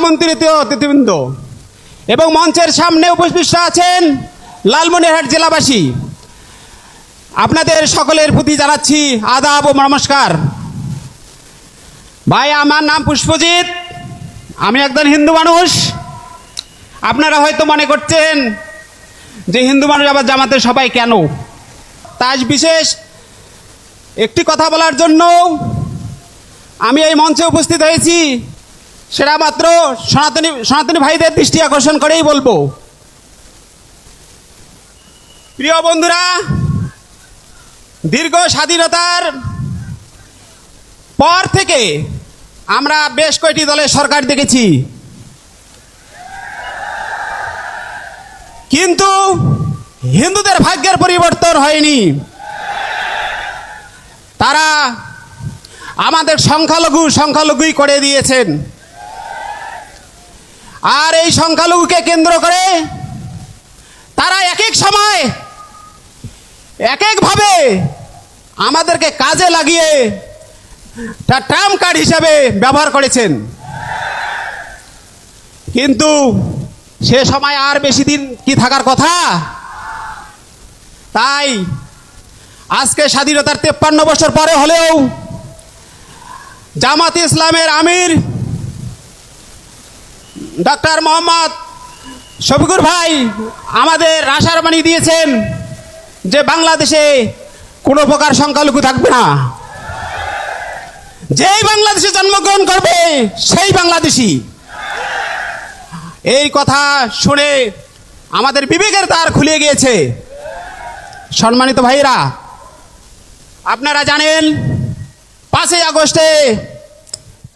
আমন্ত্রিত অতিথিবৃন্দ এবং মঞ্চের সামনে উপবিষ্ট আছেন লালমনিরহাট জেলাবাসী। আপনাদের সকলের প্রতি জানাচ্ছি আদাব ও নমস্কার। ভাই, আমার নাম পুষ্পজিৎ। আমি একজন হিন্দু মানুষ। আপনারা হয়তো মনে করছেন যে হিন্দু মানুষ আবার জামাতে সবাই কেন? তাই বিশেষ একটি কথা বলার জন্য আমি এই মঞ্চে উপস্থিত হয়েছি। সেটা মাত্র সনাতনী সনাতনী ভাইদের দৃষ্টি আকর্ষণ করেই বলব। প্রিয় বন্ধুরা, দীর্ঘ স্বাধীনতার পর থেকে আমরা বেশ কয়েকটি দলের সরকার দেখেছি। কিন্তু হিন্দুদের ভাগ্যের পরিবর্তন হয়নি। তারা আমাদের সংখ্যালঘু, সংখ্যালঘুই করে দিয়েছেন। আর এই সংখ্যালঘুকে কেন্দ্র করে তারা এক এক সময় এক একভাবে আমাদেরকে কাজে লাগিয়ে তা ট্রাম্প কার্ড হিসাবে ব্যবহার করেছেন। কিন্তু সে সময় আর বেশি দিন কি থাকার কথা? তাই আজকে স্বাধীনতার তেপ্পান্ন বছর পরে হলেও জামাত ইসলামের আমির ডক্টর মোহাম্মদ শফিকুর ভাই আমাদের আশার বাণী দিয়েছেন যে বাংলাদেশে কোনো প্রকার সংখ্যালঘু থাকবে না। যেই বাংলাদেশে জন্মগ্রহণ করবে, সেই বাংলাদেশি। এই কথা শুনে আমাদের বিবেকের তার খুলে গিয়েছে। সম্মানিত ভাইরা, আপনারা জানেন, পাঁচই আগস্টে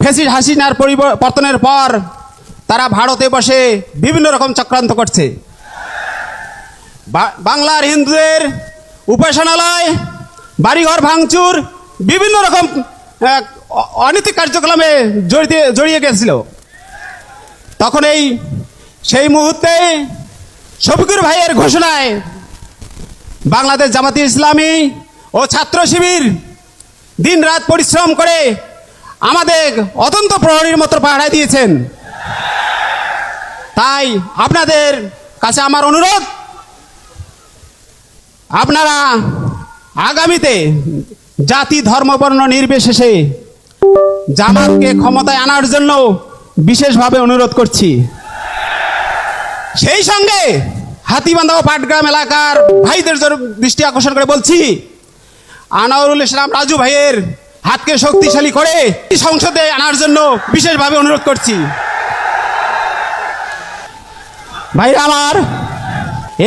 ফেসিস হাসিনার পরিবর্তনের পর তারা ভারতে বসে বিভিন্ন রকম চক্রান্ত করছে। বাংলার হিন্দুদের উপাসনালয় বাড়িঘর ভাঙচুর বিভিন্ন রকম আহ, অ- অনৈতিক কার্যক্রমে জড়িয়ে জড়িয়ে গেছিল। তখন এই সেই মুহূর্তে শফিকুর ভাইয়ের ঘোষণায় বাংলাদেশ জামাতি ইসলামী ও ছাত্র শিবির দিন রাত পরিশ্রম করে আমাদের অতন্ত প্রহরীর মতো পাহারা দিয়েছেন। তাই আপনাদের কাছে আমার অনুরোধ, আপনারা আগামীতে জাতি, ধর্ম, বর্ণ নির্বিশেষে জামাতকে ক্ষমতায় আনার জন্য বিশেষভাবে অনুরোধ করছি। সেই সঙ্গে হাতিবান্ধা ও পাটগ্রাম এলাকার ভাইদের দৃষ্টি আকর্ষণ করে বলছি, আনাউরুল ইসলাম রাজু ভাইয়ের হাতকে শক্তিশালী করে সংসদে আনার জন্য বিশেষভাবে অনুরোধ করছি। ভাইরা আমার,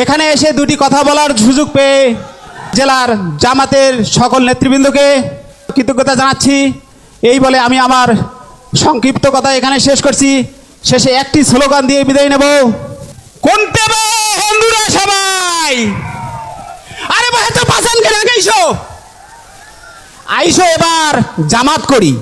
এখানে এসে দুটি কথা বলার সুযোগ পেয়ে জেলার জামাতের সকল নেতৃবৃন্দকে কৃতজ্ঞতা জানাচ্ছি। এই বলে আমি আমার সংক্ষিপ্ত কথা এখানে শেষ করছি। শেষে একটি স্লোগান দিয়ে বিদায় নেব। কোনতে বে হিন্দুরা সবাই? আরে ভাই, তো আইসো এবার জামাত করি।